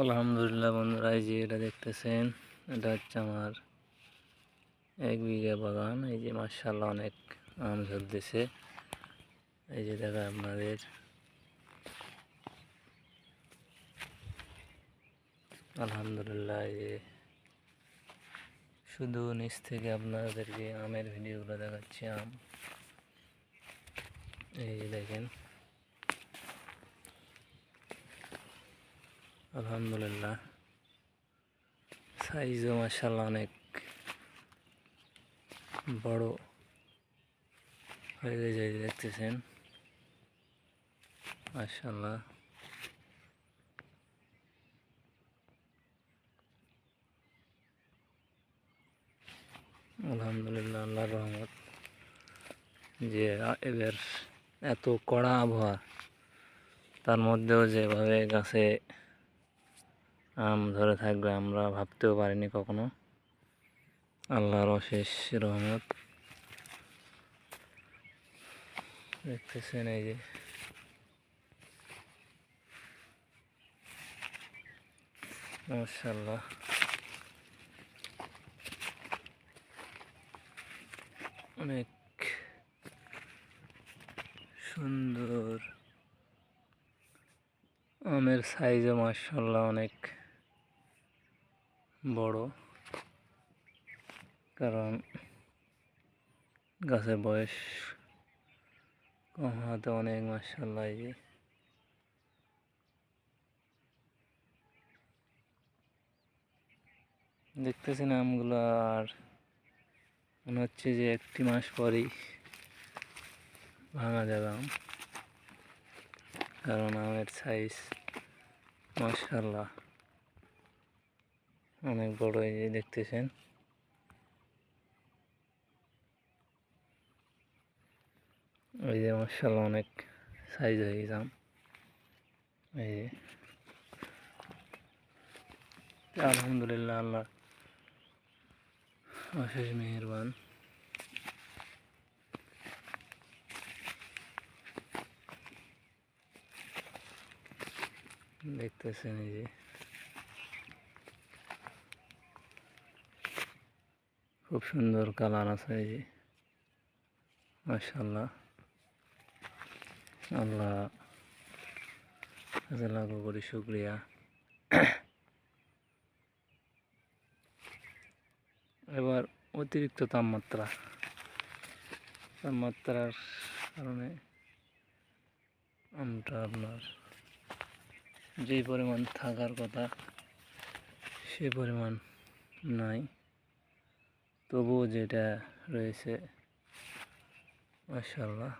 আলহামদুলিল্লাহ বন্ধুরা, এই যে এটা দেখতেছেন, এটা হচ্ছে আমার এক বিঘা বাগান। এই যে মার্শাল্লাহ অনেক আম ঝরতেছে। এই যে দেখা আপনাদের। আলহামদুলিল্লাহ, এই যে শুধু নিচ থেকে আপনাদেরকে আমের ভিডিওগুলো দেখাচ্ছি, আম। এই যে দেখেন। আলহামদুলিল্লাহ। সাইজও মাসাল্লাহ অনেক বড় হয়ে গেছে দেখতেছেন। মাসাল্লাহ আলহামদুলিল্লাহ আল্লাহ রহমত যে এবার এত কড়া আবহাওয়া, তার মধ্যেও যেভাবে গাছে আম ধরে থাকবে, আমরা ভাবতেও পারিনি কখনো। আল্লাহর অশেষ রহমত। দেখতেছেন এই যে। মাশাল্লাহ অনেক সুন্দর। আমের সাইজও মার্শাল্লাহ অনেক। বড়। কারণ গাছের বয়স কম হওয়াতে অনেক মার্শাল্লাহ এই যে। দেখতেছেন আমগুলো আর মনে হচ্ছে যে একটি মাস পরেই ভাঙা যাবে আম। কারণ আমের সাইজ মাশাল্লাহ অনেক বড় এই যে দেখতেছেন। ওই যে মাশাল্লাহ অনেক সাইজ হয়ে গেছে এই যে। আলহামদুলিল্লাহ আল্লাহ অশেষ মেহরবান। দেখতেছেন এই যে। খুব সুন্দর কালার আছে এই যে। মাশাল্লাহ আল্লাহ। লাগু করি শুক্রিয়া। এবার অতিরিক্ত তাপমাত্রা। তাপমাত্রার কারণে আমটা আপনার যেই পরিমাণ থাকার কথা সে পরিমাণ নাই। তবুও যেটা রয়েছে মাশাল্লাহ